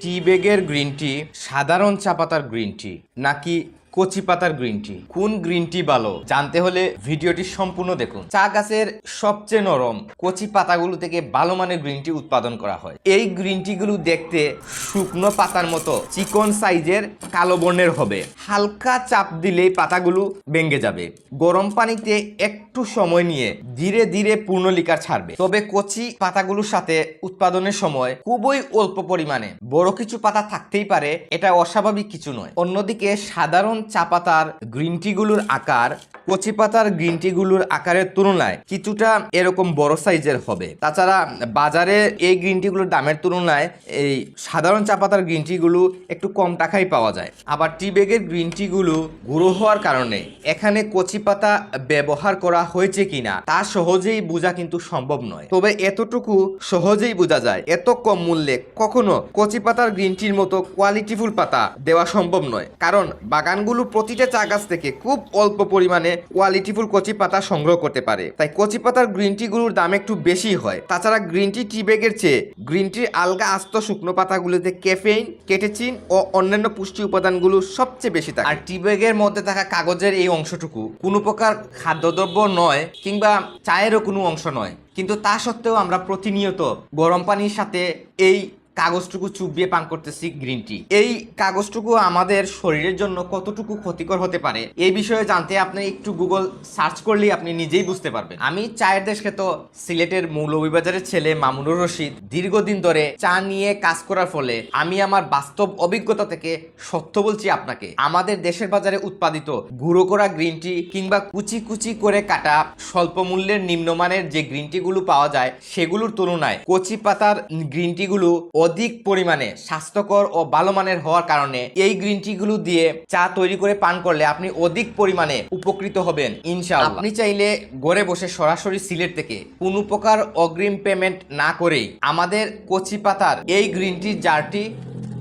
টি বেগের green tea সাধারণ চা পাতার গ্রিন টি নাকি কচি পাতার গ্রিন টি কোন গ্রিন টি ভালো? জানতে হলে ভিডিওটি সম্পূর্ণ দেখুন। চা গাছের সবচেয়ে নরম কচি পাতাগুলো থেকে ভালো মানের গ্রিন টি উৎপাদন করা হয়। এই গ্রিন টি গুলো দেখতে শুকনো পাতার মতো, চিকন সাইজের কালো বর্ণের হবে। হালকা চাপ দিলেই পাতাগুলো ভেঙে যাবে। গরম পানিতে একটু সময় নিয়ে ধীরে ধীরে পূর্ণ লিকার ছাড়বে। তবে কচি পাতাগুলোর সাথে উৎপাদনের সময় খুবই অল্প পরিমাণে। বড় কিছু পাতা থাকতেই পারে, এটা অস্বাভাবিক কিছু নয়। অন্যদিকে সাধারণ চা পাতার গ্রিন টি গুলোর আকার, কচি পাতার গ্রিন টি গুলোর আকারের তুলনায় কিছুটা এরকম বড় সাইজের হবে। তাছাড়া বাজারে এই গ্রিন টি গুলোর দামের তুলনায় এই সাধারণ চা পাতার গ্রিন টি গুলো একটু কম টাকায় পাওয়া যায়। আবার টি ব্যাগের গ্রিন টি গুলো গুঁড়ো হওয়ার কারণে এখানে কচি পাতা ব্যবহার করা হয়েছে কিনা তা সহজেই বোঝা কিন্তু সম্ভব নয়। তবে এতটুকু সহজেই বোঝা যায়, এত কম মূল্যে কখনো কচি পাতার গ্রিন টির মতো কোয়ালিটিফুল পাতা দেওয়া সম্ভব নয়। কারণ বাগানগুলো প্রতিটা চা গাছ থেকে খুব অল্প পরিমাণে কোয়ালিটিফুল কচি পাতা সংগ্রহ করতে পারে। তাই কচি পাতার গ্রিন টি গুলোর দাম একটু বেশি হয়। তাছাড়া গ্রিন টি টি ব্যাগের চেয়ে গ্রিন টির আলগা আস্ত শুকনো পাতাগুলোতে ক্যাফেইন কেটেচিন ও অন্যান্য পুষ্টি উপাদানগুলো সবচেয়ে বেশি থাকে। আর টি ব্যাগের মধ্যে থাকা কাগজের এই অংশটুকু কোনো প্রকার খাদ্যদ্রব্য নয় কিংবা চায়েরও কোনো অংশ নয়। কিন্তু তা সত্ত্বেও আমরা প্রতিনিয়ত গরম পানির সাথে এই কাগজটুকু চুবিয়ে পান করতেছি গ্রিন টি এই কাগজটুকু আমাদের শরীরের জন্য কতটুকু ক্ষতিকর হতে পারে এই বিষয়ে জানতে আপনি একটু গুগল সার্চ করলেই আপনি নিজেই বুঝতে পারবেন। আমি চায়ের দেশকে তো সিলেটের মৌলভীবাজারের ছেলে মামুনুর রশিদ দীর্ঘদিন ধরে চা নিয়ে কাজ করার ফলে আমি আমার বাস্তব অভিজ্ঞতা থেকে সত্য বলছি আপনাকে। আমাদের দেশের বাজারে উৎপাদিত গুঁড়ো করা গ্রিন টি কিংবা কুচি কুচি করে কাটা স্বল্প মূল্যের নিম্নমানের যে গ্রিন টি গুলো পাওয়া যায়, সেগুলোর তুলনায় কচি পাতার গ্রিন টি গুলো অধিক পরিমাণে স্বাস্থ্যকর ও ভালো মানের হওয়ার কারণে এই গ্রিন টি গুলো দিয়ে চা তৈরি করে পান করলে আপনি অধিক পরিমাণে উপকৃত হবেন, ইনশাআল্লাহ। আপনি চাইলে ঘরে বসে সরাসরি সিলেট থেকে কোনো প্রকার অগ্রিম পেমেন্ট না করেই আমাদের কচি পাতার এই গ্রিন টি জারটি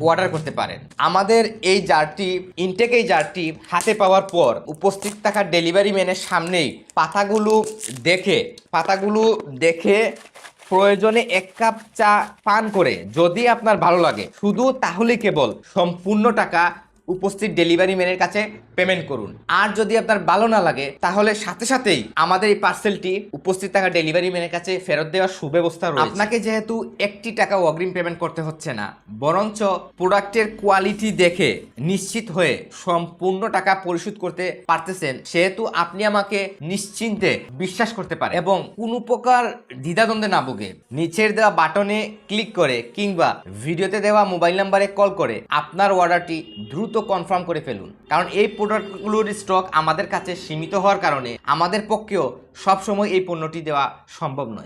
অর্ডার করতে পারেন। আমাদের এই জারটি ইনটেক এই জারটি হাতে পাওয়ার পর উপস্থিত থাকা ডেলিভারি ম্যানের সামনেই পাতাগুলো দেখে পাতাগুলো দেখে প্রয়োজনে এক কাপ চা পান করে, যদি আপনার ভালো লাগে। শুধু তাহলে কেবল সম্পূর্ণ টাকা উপস্থিত ডেলিভারি ম্যানের কাছে পেমেন্ট করুন। আর যদি আপনার ভালো না লাগে, তাহলে সাথে সাথেই আমাদের এই পার্সেলটি উপস্থিত থাকা ডেলিভারি ম্যানের কাছে ফেরত দেওয়ার সুব্যবস্থা রয়েছে। আপনাকে যেহেতু একটি টাকা অগ্রিম পেমেন্ট করতে হচ্ছে না, বরঞ্চ প্রোডাক্টের কোয়ালিটি দেখে নিশ্চিত হয়ে সম্পূর্ণ টাকা পরিশোধ করতে পারতেছেন, সেহেতু আপনি আমাকে নিশ্চিন্তে বিশ্বাস করতে পারেন এবং কোনো প্রকার দ্বিধাদ্বন্দ্বে না ভুগে নিচের দেওয়া বাটনে ক্লিক করে কিংবা ভিডিওতে দেওয়া মোবাইল নাম্বারে কল করে আপনার অর্ডারটি দ্রুত কনফার্ম করে ফেলুন। কারণ এই প্রোডাক্টগুলোর স্টক আমাদের কাছে সীমিত হওয়ার কারণে আমাদের পক্ষেও সবসময় এই পণ্যটি দেওয়া সম্ভব নয়।